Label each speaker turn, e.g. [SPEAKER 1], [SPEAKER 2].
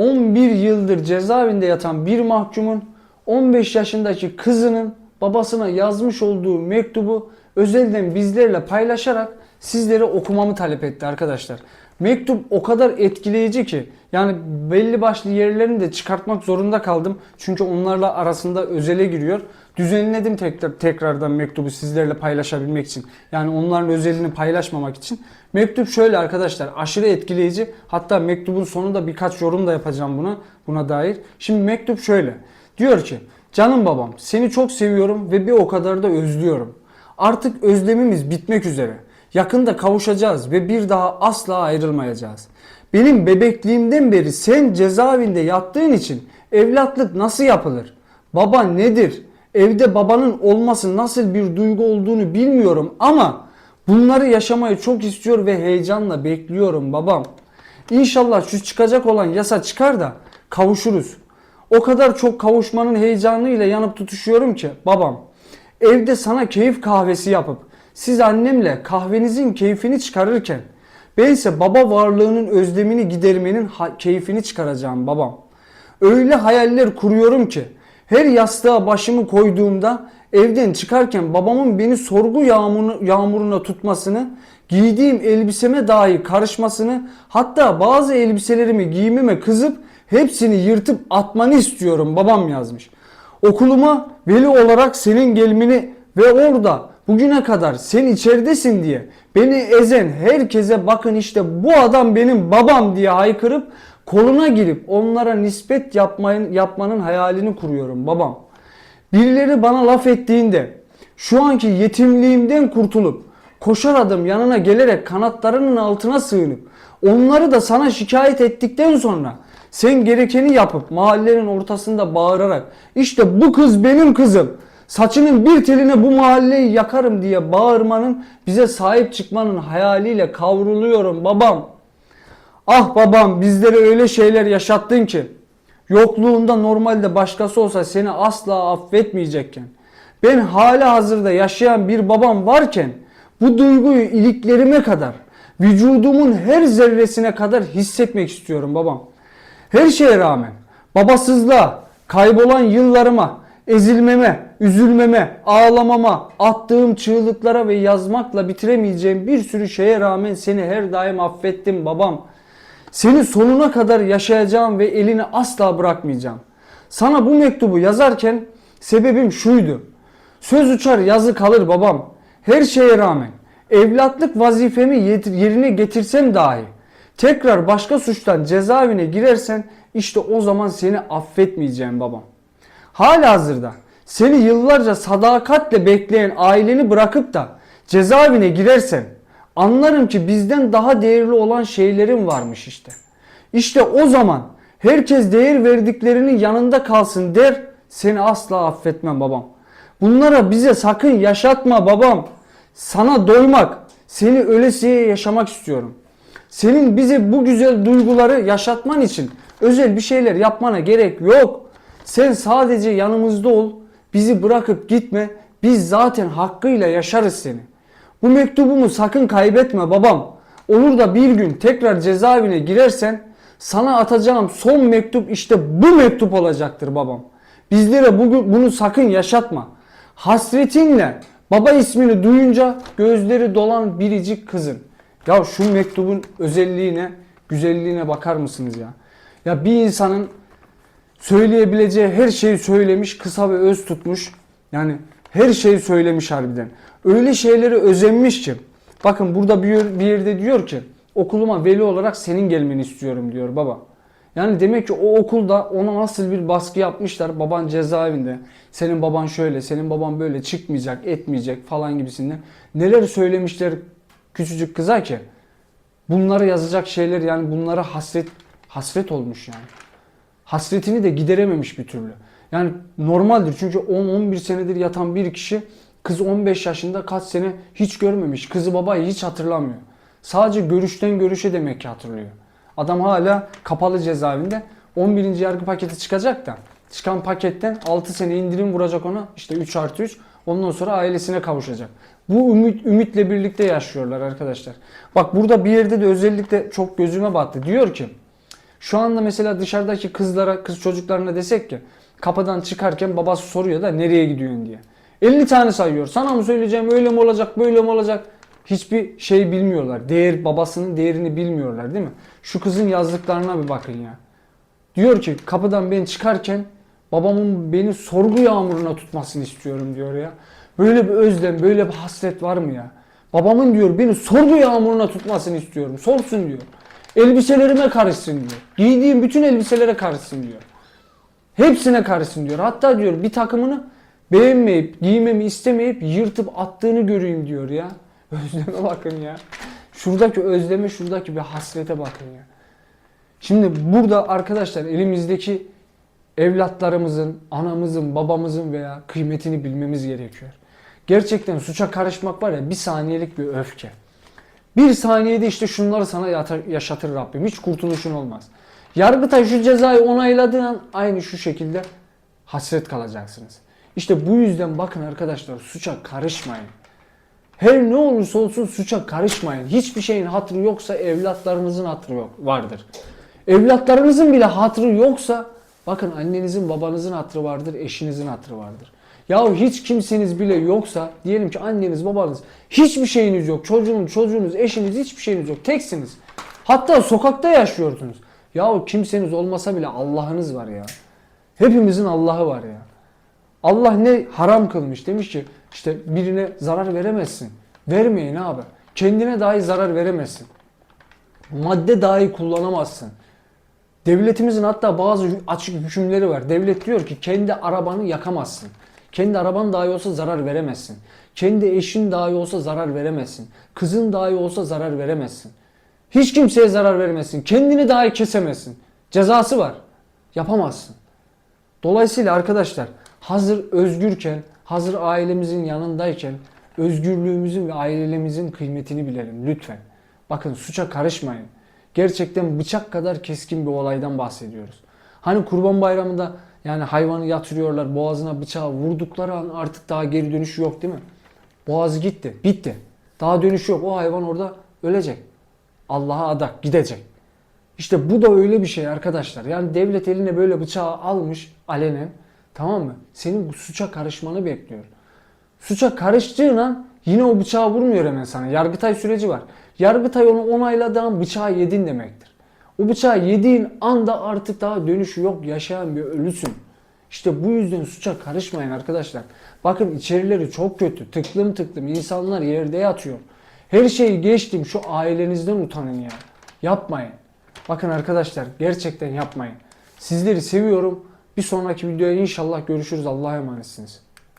[SPEAKER 1] 11 yıldır cezaevinde yatan bir mahkumun 15 yaşındaki kızının babasına yazmış olduğu mektubu özelden bizlerle paylaşarak sizlere okumamı talep etti arkadaşlar. Mektup o kadar etkileyici ki yani belli başlı yerlerini de çıkartmak zorunda kaldım. Çünkü onlarla arasında özele giriyor. Düzenledim tekrar tekrardan mektubu sizlerle paylaşabilmek için. Yani onların özelini paylaşmamak için. Mektup şöyle arkadaşlar aşırı etkileyici. Hatta mektubun sonunda birkaç yorum da yapacağım buna buna dair. Şimdi mektup şöyle. Diyor ki canım babam seni çok seviyorum ve bir o kadar da özlüyorum. Artık özlemimiz bitmek üzere. Yakında kavuşacağız ve bir daha asla ayrılmayacağız. Benim bebekliğimden beri sen cezaevinde yattığın için evlatlık nasıl yapılır? Baba nedir? Evde babanın olması nasıl bir duygu olduğunu bilmiyorum ama bunları yaşamayı çok istiyor ve heyecanla bekliyorum babam. İnşallah şu çıkacak olan yasa çıkar da kavuşuruz. O kadar çok kavuşmanın heyecanıyla yanıp tutuşuyorum ki babam. Evde sana keyif kahvesi yapıp siz annemle kahvenizin keyfini çıkarırken bense baba varlığının özlemini gidermenin keyfini çıkaracağım babam. Öyle hayaller kuruyorum ki her yastığa başımı koyduğumda evden çıkarken babamın beni sorgu yağmuruna, yağmuruna tutmasını, giydiğim elbiseme dahi karışmasını, hatta bazı elbiselerimi giymeme kızıp hepsini yırtıp atmanı istiyorum babam yazmış. Okuluma veli olarak senin gelmeni ve orada bugüne kadar sen içeridesin diye beni ezen herkese bakın işte bu adam benim babam diye haykırıp koluna girip onlara nispet yapmayın, yapmanın hayalini kuruyorum babam. Birileri bana laf ettiğinde şu anki yetimliğimden kurtulup koşar adım yanına gelerek kanatlarının altına sığınıp onları da sana şikayet ettikten sonra sen gerekeni yapıp mahallenin ortasında bağırarak işte bu kız benim kızım saçının bir teline bu mahalleyi yakarım diye bağırmanın bize sahip çıkmanın hayaliyle kavruluyorum babam. Ah babam bizlere öyle şeyler yaşattın ki yokluğunda normalde başkası olsa seni asla affetmeyecekken ben hala hazırda yaşayan bir babam varken bu duyguyu iliklerime kadar vücudumun her zerresine kadar hissetmek istiyorum babam. Her şeye rağmen babasızlığa, kaybolan yıllarıma, ezilmeme, üzülmeme, ağlamama, attığım çığlıklara ve yazmakla bitiremeyeceğim bir sürü şeye rağmen seni her daim affettim babam. Seni sonuna kadar yaşayacağım ve elini asla bırakmayacağım. Sana bu mektubu yazarken sebebim şuydu. Söz uçar yazı kalır babam. Her şeye rağmen evlatlık vazifemi yerine getirsem dahi tekrar başka suçtan cezaevine girersen işte o zaman seni affetmeyeceğim babam. Halihazırda seni yıllarca sadakatle bekleyen aileni bırakıp da cezaevine girersen anlarım ki bizden daha değerli olan şeylerin varmış işte. İşte o zaman herkes değer verdiklerinin yanında kalsın der seni asla affetmem babam. Bunlara bize sakın yaşatma babam. Sana doymak, seni ölesiye yaşamak istiyorum. Senin bize bu güzel duyguları yaşatman için özel bir şeyler yapmana gerek yok. Sen sadece yanımızda ol. Bizi bırakıp gitme. Biz zaten hakkıyla yaşarız seni. Bu mektubumu sakın kaybetme babam. Olur da bir gün tekrar cezaevine girersen sana atacağım son mektup işte bu mektup olacaktır babam. Bizlere bugün bunu sakın yaşatma. Hasretinle baba ismini duyunca gözleri dolan biricik kızın. Ya şu mektubun özelliğine, güzelliğine bakar mısınız ya? Ya bir insanın söyleyebileceği her şeyi söylemiş, kısa ve öz tutmuş. Yani her şeyi söylemiş harbiden. Öyle şeyleri özenmiş ki. Bakın burada bir, bir yerde diyor ki okuluma veli olarak senin gelmeni istiyorum diyor baba. Yani demek ki o okulda ona nasıl bir baskı yapmışlar. Baban cezaevinde. Senin baban şöyle, senin baban böyle çıkmayacak, etmeyecek falan gibisinden. Neler söylemişler küçücük kıza ki. Bunları yazacak şeyler yani bunlara hasret hasret olmuş yani hasretini de giderememiş bir türlü. Yani normaldir çünkü 10-11 senedir yatan bir kişi kız 15 yaşında kaç sene hiç görmemiş. Kızı babayı hiç hatırlamıyor. Sadece görüşten görüşe demek ki hatırlıyor. Adam hala kapalı cezaevinde 11. yargı paketi çıkacak da çıkan paketten 6 sene indirim vuracak ona işte 3 artı 3 ondan sonra ailesine kavuşacak. Bu ümit, ümitle birlikte yaşıyorlar arkadaşlar. Bak burada bir yerde de özellikle çok gözüme battı. Diyor ki Şu anda mesela dışarıdaki kızlara, kız çocuklarına desek ki kapıdan çıkarken babası soruyor da nereye gidiyorsun diye. 50 tane sayıyor. Sana mı söyleyeceğim öyle mi olacak böyle mi olacak? Hiçbir şey bilmiyorlar. Değer babasının değerini bilmiyorlar değil mi? Şu kızın yazdıklarına bir bakın ya. Diyor ki kapıdan ben çıkarken babamın beni sorgu yağmuruna tutmasını istiyorum diyor ya. Böyle bir özlem, böyle bir hasret var mı ya? Babamın diyor beni sorgu yağmuruna tutmasını istiyorum. Sorsun diyor. Elbiselerime karışsın diyor. Giydiğim bütün elbiselere karışsın diyor. Hepsine karışsın diyor. Hatta diyor bir takımını beğenmeyip, giymemi istemeyip yırtıp attığını göreyim diyor ya. Özleme bakın ya. Şuradaki özleme, şuradaki bir hasrete bakın ya. Şimdi burada arkadaşlar elimizdeki evlatlarımızın, anamızın, babamızın veya kıymetini bilmemiz gerekiyor. Gerçekten suça karışmak var ya bir saniyelik bir öfke. Bir saniyede işte şunları sana yaşatır Rabbim. Hiç kurtuluşun olmaz. Yargıtay şu cezayı onayladığı an aynı şu şekilde hasret kalacaksınız. İşte bu yüzden bakın arkadaşlar suça karışmayın. Her ne olursa olsun suça karışmayın. Hiçbir şeyin hatırı yoksa evlatlarınızın hatırı yok vardır. Evlatlarınızın bile hatırı yoksa bakın annenizin babanızın hatırı vardır, eşinizin hatırı vardır. Yahu hiç kimseniz bile yoksa diyelim ki anneniz babanız hiçbir şeyiniz yok. Çocuğunuz, çocuğunuz, eşiniz hiçbir şeyiniz yok. Teksiniz. Hatta sokakta yaşıyorsunuz. Yahu kimseniz olmasa bile Allah'ınız var ya. Hepimizin Allah'ı var ya. Allah ne haram kılmış demiş ki işte birine zarar veremezsin. Vermeyin abi. Kendine dahi zarar veremezsin. Madde dahi kullanamazsın. Devletimizin hatta bazı açık hükümleri var. Devlet diyor ki kendi arabanı yakamazsın. Kendi araban dahi olsa zarar veremezsin. Kendi eşin dahi olsa zarar veremezsin. Kızın dahi olsa zarar veremezsin. Hiç kimseye zarar veremezsin. Kendini dahi kesemezsin. Cezası var. Yapamazsın. Dolayısıyla arkadaşlar hazır özgürken, hazır ailemizin yanındayken özgürlüğümüzün ve ailemizin kıymetini bilelim lütfen. Bakın suça karışmayın. Gerçekten bıçak kadar keskin bir olaydan bahsediyoruz. Hani kurban bayramında yani hayvanı yatırıyorlar boğazına bıçağı vurdukları an artık daha geri dönüşü yok değil mi? Boğazı gitti, bitti. Daha dönüşü yok. O hayvan orada ölecek. Allah'a adak gidecek. İşte bu da öyle bir şey arkadaşlar. Yani devlet eline böyle bıçağı almış alenen tamam mı? Senin bu suça karışmanı bekliyor. Suça karıştığın an yine o bıçağı vurmuyor hemen sana. Yargıtay süreci var. Yargıtay onu onayladığı an bıçağı yedin demektir. O bıçağı yediğin anda artık daha dönüşü yok. Yaşayan bir ölüsün. İşte bu yüzden suça karışmayın arkadaşlar. Bakın içerileri çok kötü. Tıklım tıklım insanlar yerde yatıyor. Her şeyi geçtim şu ailenizden utanın ya. Yapmayın. Bakın arkadaşlar gerçekten yapmayın. Sizleri seviyorum. Bir sonraki videoya inşallah görüşürüz. Allah'a emanetsiniz.